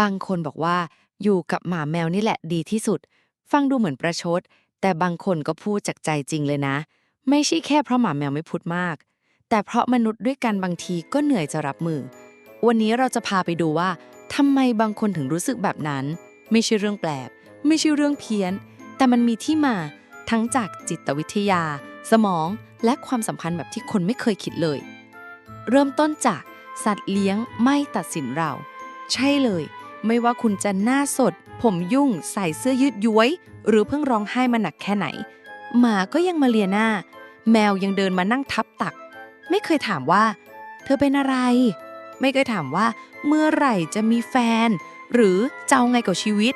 บางคนบอกว่า อยู่กับหมาแมวนี่แหละดีที่สุด ฟังดูเหมือนประชด แต่บางคนก็พูดจากใจจริงเลยนะ ไม่ใช่แค่เพราะหมาแมวไม่พูดมาก แต่เพราะมนุษย์ด้วยกันบางทีก็เหนื่อยจะรับมือ วันนี้เราจะพาไปดูว่าทำไมบางคนถึงรู้สึกแบบนั้น ไม่ใช่เรื่องแปลก ไม่ใช่เรื่องเพี้ยน แต่มันมีที่มาทั้งจากจิตวิทยา สมอง และความสัมพันธ์แบบที่คนไม่เคยคิดเลย เริ่มต้นจากสัตว์เลี้ยงไม่ตัดสินเรา ใช่เลย ไม่ว่าคุณจะหน้าสด ผมยุ่ง ใส่เสื้อยืดย้วย หรือเพิ่งร้องไห้มาหนักแค่ไหน หมาก็ยังมาเลียหน้า แมวยังเดินมานั่งทับตัก ไม่เคยถามว่า เธอเป็นอะไร ไม่เคยถามว่า เมื่อไหร่จะมีแฟน หรือจะเอาไงกับชีวิต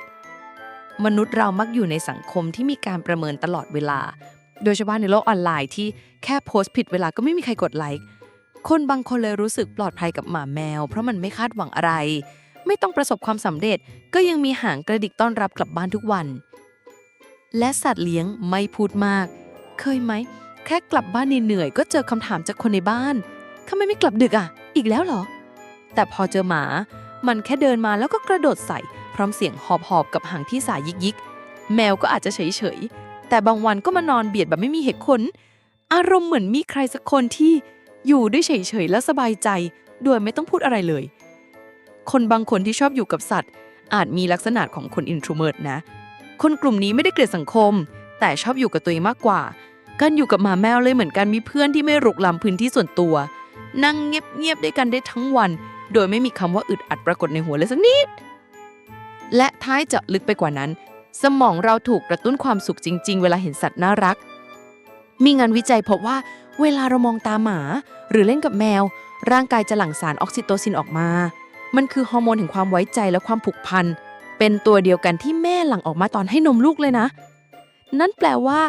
มนุษย์เรามักอยู่ในสังคมที่มีการประเมินตลอดเวลา โดยเฉพาะในโลกออนไลน์ที่แค่โพสต์ผิดเวลาก็ไม่มีใครกดไลค์คนบางคนเลยรู้สึกปลอดภัยกับหมาแมว เพราะมันไม่คาดหวังอะไร ไม่ต้องประสบความสำเร็จ ก็ยังมีหางกระดิกต้อนรับกลับบ้านทุกวัน และสัตว์เลี้ยงไม่พูดมาก เคยไหม แค่กลับบ้านเหนื่อยก็เจอคำถามจากคนในบ้านทำไมไม่กลับดึกอะ อีกแล้วเหรอ แต่พอเจอหมา มันแค่เดินมาแล้วก็กระโดดใส่ พร้อมเสียงหอบๆกับหางที่สายยิกๆ แมวก็อาจจะเฉยๆ แต่บางวันก็มานอนเบียดแบบไม่มีเหตุผล อารมณ์เหมือนมีใครสักคนที่อยู่ด้วยเฉยๆ และสบายใจ โดยไม่ต้องพูดอะไรเลย คนบางคนที่ชอบอยู่กับสัตว์ อาจมีลักษณะของคน introvert นะ คนกลุ่มนี้ไม่ได้เกลียดสังคม แต่ชอบอยู่กับตัวเองมากกว่า การอยู่กับหมาแมวเลยเหมือนกันมีเพื่อนที่ไม่รุกล้ำพื้นที่ส่วนตัว นั่งเงียบๆด้วยกันได้ทั้งวัน โดยไม่มีคำว่าอึดอัดปรากฏในหัวเลยสักนิด และท้ายจะลึกไปกว่านั้น สมองเราถูกกระตุ้นความสุขจริง ๆ เวลาเห็นสัตว์น่ารัก มีงานวิจัยพบว่าเวลาเรามองตาหมา หรือเล่นกับแมว ร่างกายจะหลั่งสารออกซิโตซินออกมา มันคือฮอร์โมนแห่งความไว้ใจและความผูกพัน เป็นตัวเดียวกันที่แม่หลั่งออกมาตอนให้นมลูกเลยนะ นั่นแปลว่า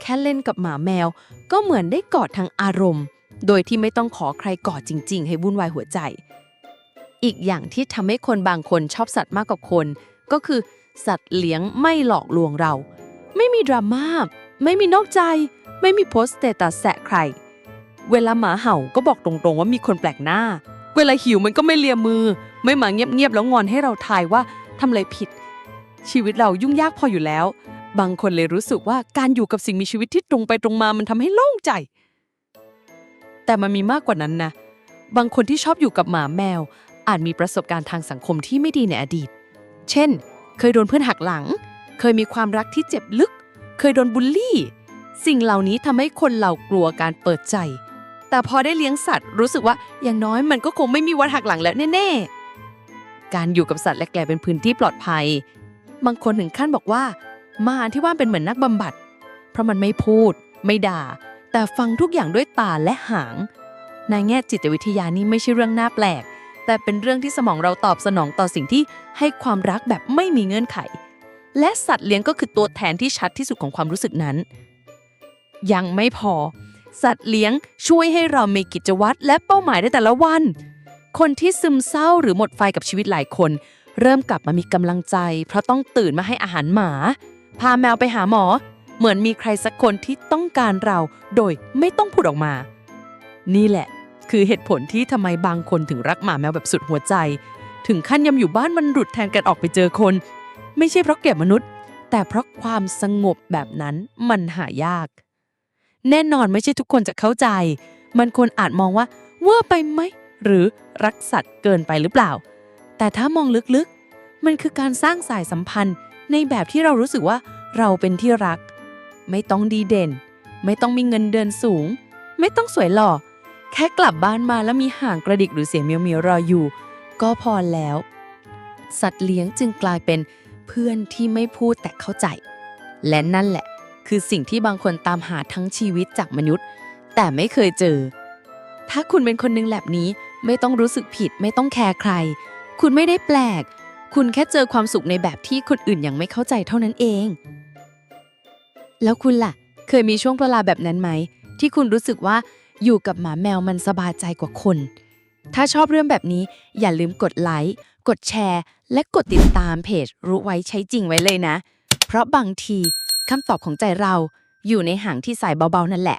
แค่เล่นกับหมาแมว ก็เหมือนได้กอดทางอารมณ์ โดยที่ไม่ต้องขอใครกอดจริง ๆ ให้วุ่นวายหัวใจ อีกอย่างที่ทำให้คนบางคนชอบสัตว์มากกว่าคน ก็คือสัตว์เลี้ยงไม่หลอกลวงเรา ไม่มีดราม่า ไม่มีนอกใจ ไม่มีโพสต์สเตตัสแสะใคร เวลาหมาเห่าก็บอกตรงๆว่ามีคนแปลกหน้า เวลาหิวมันก็ไม่เลียมือ ไม่มาเงียบๆแล้วงอนให้เราทายว่าทำอะไรผิด ชีวิตเรายุ่งยากพออยู่แล้ว บางคนเลยรู้สึกว่าการอยู่กับสิ่งมีชีวิตที่ตรงไปตรงมามันทำให้โล่งใจ แต่มันมีมากกว่านั้นนะ บางคนที่ชอบอยู่กับหมาแมว อาจมีประสบการณ์ทางสังคมที่ไม่ดีในอดีต เช่น เคยโดนเพื่อนหักหลัง เคยมีความรักที่เจ็บลึก เคยโดนบูลลี่ สิ่งเหล่านี้ทำให้คนเรากลัวการเปิดใจ แต่พอได้เลี้ยงสัตว์รู้สึกว่าอย่างน้อยมันก็คงไม่มีวันหักหลังแล้วแน่ๆ การอยู่กับสัตว์และแกลเป็นพื้นที่ปลอดภัย บางคนถึงขั้นบอกว่ามาที่ว่าเป็นเหมือนนักบำบัด เพราะมันไม่พูด ไม่ด่า แต่ฟังทุกอย่างด้วยตาและหาง ในแง่จิตวิทยานี่ไม่ใช่เรื่องน่าแปลก แต่เป็นเรื่องที่สมองเราตอบสนองต่อสิ่งที่ให้ความรักแบบไม่มีเงื่อนไข และสัตว์เลี้ยงก็คือตัวแทนที่ชัดที่สุดของความรู้สึกนั้น ยังไม่พอ สัตว์เลี้ยงช่วยให้เรามีกิจวัตรและเป้าหมายในแต่ละวัน คนที่ซึมเศร้าหรือหมดไฟกับชีวิตหลายคน เริ่มกลับมามีกำลังใจ เพราะต้องตื่นมาให้อาหารหมา พาแมวไปหาหมอ เหมือนมีใครสักคนที่ต้องการเรา โดยไม่ต้องพูดออกมา นี่แหละ คือเหตุผลที่ทำไมบางคนถึงรักหมาแมวแบบสุดหัวใจ ถึงขั้นยำอยู่บ้านมันหลุดแทนกันออกไปเจอคน ไม่ใช่เพราะเกลียดมนุษย์ แต่เพราะความสงบแบบนั้นมันหายาก แน่นอนไม่ใช่ทุกคนจะเข้าใจ มันคนอาจมองว่าเวอร์ไปไหม หรือรักสัตว์เกินไปหรือเปล่า แต่ถ้ามองลึกๆ มันคือการสร้างสายสัมพันธ์ ในแบบที่เรารู้สึกว่าเราเป็นที่รัก ไม่ต้องดีเด่น ไม่ต้องมีเงินเดือนสูง ไม่ต้องสวยหล่อ แค่กลับบ้านมาแล้วมีห่างกระดิกหรือเสียงเมียวเมียวๆรออยู่ ก็พอแล้ว สัตว์เลี้ยงจึงกลายเป็นเพื่อนที่ไม่พูดแต่เข้าใจ และนั่นแหละ คือสิ่งที่บางคนตามหาทั้งชีวิตจากมนุษย์ แต่ไม่เคยเจอ ถ้าคุณเป็นคนหนึ่งแบบนี้ไม่ต้องรู้สึกผิด ไม่ต้องแคร์ใคร คุณไม่ได้แปลก คุณแค่เจอความสุขในแบบที่คนอื่นยังไม่เข้าใจเท่านั้นเอง แล้วคุณล่ะ เคยมีช่วงเวลาแบบนั้นไหม ที่คุณรู้สึกว่าอยู่กับหมาแมวมันสบายใจกว่าคน ถ้าชอบเรื่องแบบนี้อย่าลืมกดไลค์กดแชร์ และกดติดตามเพจรู้ไว้ใช้จริงไว้เลยนะ เพราะบางที คำตอบของใจเราอยู่ในหางที่ใส่เบาๆนั่นแหละ